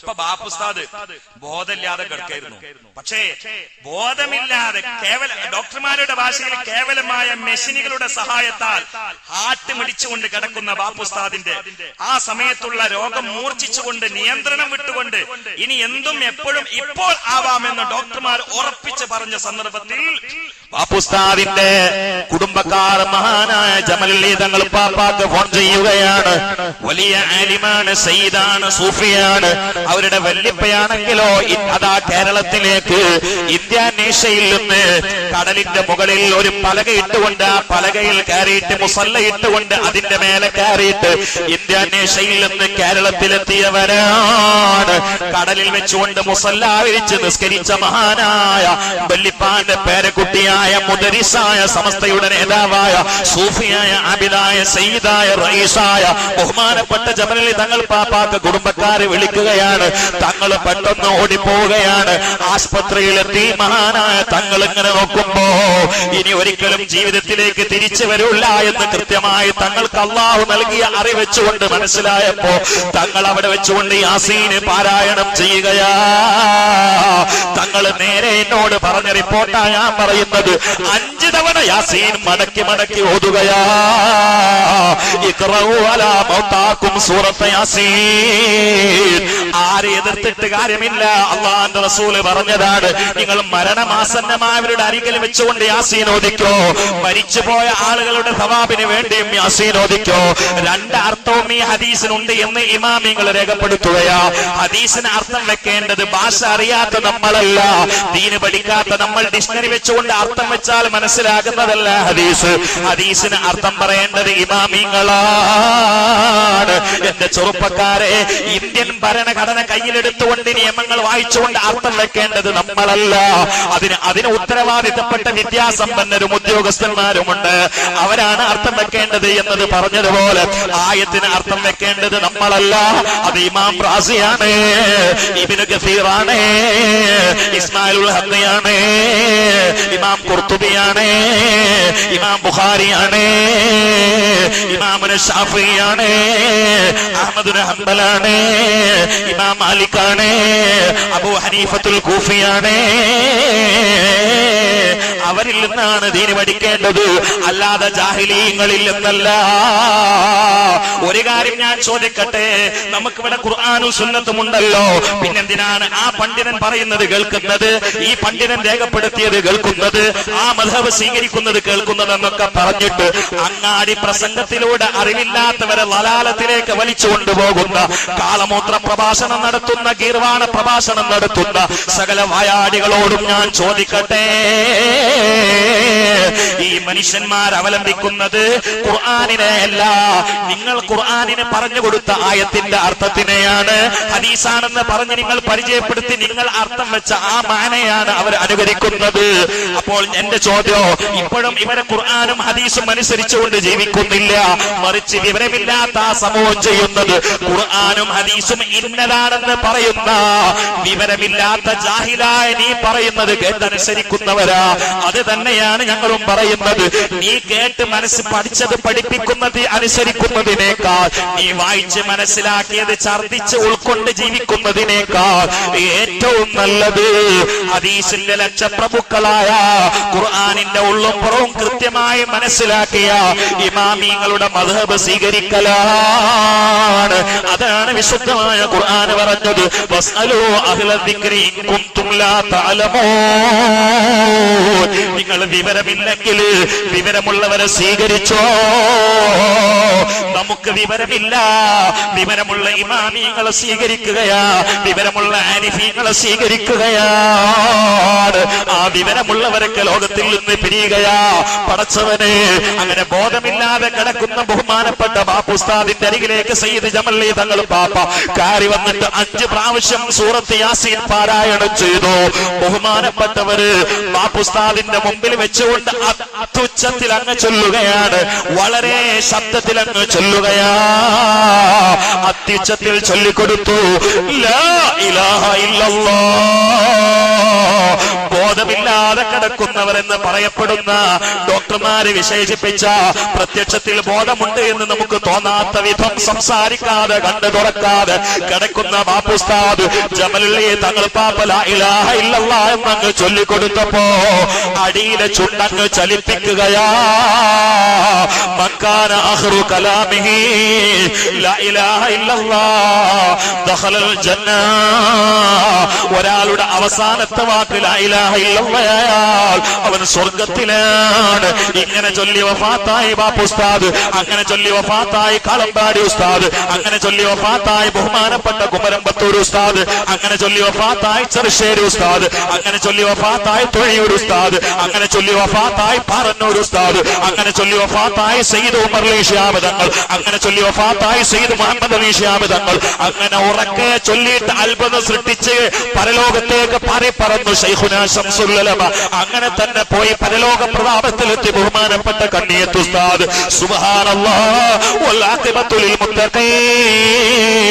ഇപ്പൊ ബാപ്പുസ്താദ് ബോധമില്ലാതെ കിടക്കായിരുന്നു. പക്ഷേ ബോധമില്ലാതെ കേവല ഡോക്ടർമാരുടെ ഭാഷയിൽ കേവലമായ മെഷീനുകളുടെ സഹായത്താൽ ഹാർട്ട് മിടിച്ചുകൊണ്ട് കിടക്കുന്ന ബാപ്പുസ്താദിന്റെ ആ സമയത്തുള്ള രോഗം മൂർച്ഛിച്ചുകൊണ്ട് നിയന്ത്രണം വിട്ടുകൊണ്ട് ഇനി എന്തും എപ്പോഴും ഇപ്പോൾ ആവാമെന്ന് ഡോക്ടർമാർ ഉറപ്പിച്ച് പറഞ്ഞ സന്ദർഭത്തിൽ ബാപ്പുസ്താദിന്റെ കുടുംബക്കാർ മഹാനായ ജമലി തങ്ങൾ പാപ്പാക്ക് ഫോൺ ചെയ്യുകയാണ്. വലിയ ആലിമാണ് സയ്യിദാണ് സൂഫിയാണ്. അവരുടെ വല്യപ്പയാണെങ്കിലോ അതാ കേരളത്തിലേക്ക് ഇന്ത്യാനേഷ്യയിൽ നിന്ന് കടലിന്റെ മുകളിൽ ഒരു പലക ഇട്ടുകൊണ്ട് ആ പലകയിൽ കയറിയിട്ട് മുസല്ല ഇട്ടുകൊണ്ട് അതിന്റെ മേലെ കയറിയിട്ട് ഇന്ത്യാനേഷ്യയിൽ നിന്ന് കേരളത്തിലെത്തിയവരാണ്. കടലിൽ വെച്ചുകൊണ്ട് മുസല്ല വിരിച്ച് നിസ്കരിച്ച മഹാനായ വല്ലിപ്പാന്റെ പേരക്കുട്ടിയായ മുദരിസായ സമസ്തയുടെ നേതാവായ സൂഫിയായ അബിദായ സയ്യിദായ റയീസായ ബഹുമാനപ്പെട്ട ജമലി തങ്ങൾ പാപ്പാക്ക് കുടുംബക്കാരെ വിളിക്കുകയാണ്. തങ്ങൾ പെട്ടെന്ന് ഓടിപ്പോവുകയാണ്. ആസ്പത്രിയിലെത്തി മഹാനായ തങ്ങൾ ഇങ്ങനെ നോക്കുമ്പോ ഇനി ഒരിക്കലും ജീവിതത്തിലേക്ക് തിരിച്ചു വരില്ല എന്ന് കൃത്യമായി തങ്ങൾക്ക് അള്ളാഹു നൽകിയ അറിവെച്ചുകൊണ്ട് മനസ്സിലായപ്പോ തങ്ങൾ അവിടെ വെച്ചുകൊണ്ട് യാസീന് പാരായണം ചെയ്യുകയാ. തങ്ങൾ നേരെ എന്നോട് പറഞ്ഞ റിപ്പോർട്ടാ ഞാൻ പറയുന്നത്. അഞ്ച് തവണ യാസീൻ മടക്കി മടക്കി ഓതുകയാ. ഇഖ്റഉ അലാ മൗതാക്കും സൂറത്ത് യാസീൻ. ആരെ എതിർത്തിട്ട് കാര്യമില്ല. അള്ളാന്റെ റസൂൽ പറഞ്ഞതാണ് നിങ്ങൾ മരണമാസന്നമായവരുടെ അരികിൽ വെച്ചുകൊണ്ട് യാസീനോദിക്കോ മരിച്ചു മരിച്ചുപോയ ആളുകളുടെ സവാബിന് വേണ്ടിയും യാസീനോദിക്കോ രണ്ട് അർത്ഥവും ഈ ഹദീസിനുണ്ട് എന്ന് ഇമാമിങ്ങൾ രേഖപ്പെടുത്തുകയാ. ഹദീസിന് അർത്ഥം വെക്കേണ്ടത് ഭാഷ അറിയാത്ത നമ്മളല്ല. ദീന് പഠിക്കാത്ത നമ്മൾ ഡിക്ഷണറി വെച്ചുകൊണ്ട് അർത്ഥം വെച്ചാൽ മനസ്സിലാകുന്നതല്ല ഹദീസ്. ഹദീസിന് അർത്ഥം പറയേണ്ടത് ഇമാമിങ്ങളാണ്. എന്റെ ചെറുപ്പക്കാരെ ഇന്ത്യൻ ഭരണഘടന കയ്യിലെടുത്തുകൊണ്ട് നിയമങ്ങൾ വായിച്ചുകൊണ്ട് അർത്ഥം വെക്കേണ്ടത് നമ്മളല്ല. അതിന് അതിന് ഉത്തരവാദിത്തപ്പെട്ട വിദ്യാസമ്പന്നരും ഉദ്യോഗസ്ഥന്മാരുമുണ്ട്. അവരാണ് അർത്ഥം വെക്കേണ്ടത് എന്നത് പറഞ്ഞതുപോലെ ആയത്തിന് അർത്ഥം വെക്കേണ്ടത് നമ്മളല്ല. അത് ഇമാം റാസിയാണ് ഇബിന് ഗഫീറാണ് ഇസ്മായിൽ ഹദ്ദയാണ് ഇമാം കുർത്തുബിയാണ് ഇമാം ബുഖാരിയാണ് ഇമാമുന ഷാഫിയാണ് അഹമ്മദുന് ഹംബലാണ് ഇമാം മാലിക്കാണ്. അബു ഹനീഫത്തുൽ കൂഫിയാണ്. അവരിൽ നിന്നാണ് ദീന് പഠിക്കേണ്ടത്. അല്ലാതെ ജാഹിലീങ്ങളിൽ നിന്നല്ല. ഒരു കാര്യം ഞാൻ ചോദിക്കട്ടെ? നമുക്കിവിടെ ഖുർആാനും സുന്നത്തും ഉണ്ടല്ലോ. പിന്നെന്തിനാണ് ആ പണ്ഡിതൻ പറയുന്നത് കേൾക്കുന്നത്? ഈ പണ്ഡിതൻ രേഖപ്പെടുത്തിയത് കേൾക്കുന്നത്? ആ മധവ് സ്വീകരിക്കുന്നത് കേൾക്കുന്നത് എന്നൊക്കെ പറഞ്ഞിട്ട് അങ്ങാടി പ്രസംഗത്തിലൂടെ അറിവില്ലാത്തവരെ ലലാലത്തിലേക്ക് വലിച്ചു കൊണ്ടുപോകുന്ന കാലമൂത്ര പ്രഭാഷണം നടത്തുന്ന ഗീർവാണ പ്രഭാഷണം നടത്തുന്ന സകല വായാടികളോടും ഞാൻ ചോദിക്കട്ടെ. ഈ മനുഷ്യന്മാർ അവലംബിക്കുന്നത് ഖുർആാനിനെ അല്ല നിങ്ങൾ ഖുർആാനിന് പറഞ്ഞു കൊടുത്ത ആയത്തിന്റെ അർത്ഥത്തിനെയാണ്. ഹദീസാണെന്ന് പറഞ്ഞ് നിങ്ങൾ പരിചയപ്പെടുത്തി നിങ്ങൾ അർത്ഥം വെച്ച ആ മാനയാണ് അവർ അനുകരിക്കുന്നത്. അപ്പോൾ എന്റെ ചോദ്യം ഇപ്പോഴും ഇവരെ ഖുർആാനും ഹദീസും അനുസരിച്ചുകൊണ്ട് ജീവിക്കുന്നില്ല. മറിച്ച് വിവരമില്ലാത്ത ആ സമൂഹം ചെയ്യുന്നത് ഖുർആാനും ഹദീസും ഇന്നതാണെന്ന് പറയുന്ന വിവരമില്ലാത്ത ജാഹിലായ നീ പറയുന്നത് കേട്ടനുസരിക്കുന്നവരാ. അത് തന്നെയാണ് ഞങ്ങളും പറയുന്നത്. നീ കേട്ട് മനസ്സ് പഠിച്ചത് പഠിപ്പിക്കുന്നത് അനുസരിക്കുന്നതിനേക്കാൾ നീ വായിച്ച് മനസ്സിലാക്കിയത് ഛർദിച്ച് ഉൾക്കൊണ്ട് ജീവിക്കുന്നതിനേക്കാൾ ഏറ്റവും നല്ലത് ഹദീസിന്റെ ലക്ഷപ്രഭുക്കളായ ഖുർആാനിന്റെ ഉള്ളും പുറവും കൃത്യമായി മനസ്സിലാക്കിയ ഇമാമിങ്ങളുടെ മധബ് സ്വീകരിക്കലാണ്. അതാണ് വിശുദ്ധമായ ഖുർആൻ പറഞ്ഞത് നിങ്ങൾ വിവരമില്ലെങ്കിൽ വിവരമുള്ളവരെ സ്വീകരിച്ചോ? നമുക്ക് വിവരമില്ല. വിവരമുള്ള ഇമാമിയങ്ങളെ സ്വീകരിക്കുകയാ. വിവരമുള്ള ആരിഫീങ്ങളെ ആ വിവരമുള്ളവരൊക്കെ ലോകത്തിൽ നിന്ന് പിരിയുകയാ. പടച്ചവനെ അങ്ങനെ ബോധമില്ലാതെ കിടക്കുന്ന ബഹുമാനപ്പെട്ട ബാപ്പുസ്താദിന്റെ അരികിലേക്ക് സയ്യിദ് ജമല്ലി തങ്ങൾ പാപ്പ കാറി വന്നിട്ട് അഞ്ച് പ്രാവശ്യം സൂറത്ത് യാസീൻ പാരായണം ചെയ്തു. ബഹുമാനപ്പെട്ടവര് ബാപ്പുസ്താദിന്റെ മുമ്പിൽ വെച്ചുകൊണ്ട് അത്യുച്ചത്തിൽ അങ്ങ് ചൊല്ലുകയാണ്. വളരെ ശബ്ദത്തിൽ അങ്ങ് ചൊല്ലുകയാ. അത്യുച്ചത്തിൽ ചൊല്ലിക്കൊടുത്തു. ലാ ഇലാഹ ബോധമില്ലാതെ കിടക്കുന്നവരെന്ന് പറയപ്പെടുന്ന ഡോക്ടർമാര് വിശേഷിപ്പിച്ച പ്രത്യക്ഷത്തിൽ ബോധമുണ്ട് എന്ന് നമുക്ക് തോന്നാത്ത വിധം സംസാരിക്കാതെ കണ്ടു തുറക്കാതെ കിടക്കുന്ന ബാപ്പുസ്താദ് ജമലിലെ തങ്ങൾ പാപ്പല ഇലാഹ ഇല്ലല്ല എന്നങ്ങ് ചൊല്ലിക്കൊടുത്തപ്പോ അടിയിലെ ചുണ്ടങ്ങ് ചലിപ്പിക്കുകയാ. മക്കാന അഹ്റു കലാമിഹി ലാ ഇലാഹ ഇല്ലല്ല ദഖലൽ ജന്ന. ഒരാളുടെ അവസാനത്തെ വാക്ക് ലാ ഇലാഹ അവൻ സ്വർഗത്തിലാണ്. ഇങ്ങനെ ചൊല്ലി വഫാത്തായി ബാപ്പുസ്താദ് അങ്ങനെ ചൊല്ലി വഫാത്തായി കാളമ്പാടി ഉസ്താദ്. അങ്ങനെ ചൊല്ലി വഫാത്തായി ബഹുമാനപ്പെട്ട കുമരമ്പത്തൂർ ഉസ്താദ്. അങ്ങനെ ചൊല്ലി വഫാത്തായി ചെറുശ്ശേരി ഉസ്താദ്. അങ്ങനെ ചൊല്ലി വഫാത്തായി തൊഴിയൂർ ഉസ്താദ്. അങ്ങനെ ചൊല്ലി വഫാത്തായി പാറന്നൂർ ഉസ്താദ്. അങ്ങനെ ചൊല്ലി വഫാത്തായി സെയ്ദ് ഉമർ അലി അങ്ങനെ ചൊല്ലി വഫാത്തായി സെയ്ദ് മുഹമ്മദ് അലി അങ്ങനെ ഉറക്കെ ചൊല്ലിയിട്ട് അത്ഭുതം സൃഷ്ടിച്ച് പരലോകത്തേക്ക് പാറി പറന്നു അങ്ങനെ തന്നെ പോയി പരലോക പ്രതാപത്തിലെത്തി ബഹുമാനപ്പെട്ട കണ്ണിയത്തുസ്താദ് ഉസ്താദ്. സുബ്ഹാനല്ലാഹ് വൽ ലിൽ മുത്തഖീൻ.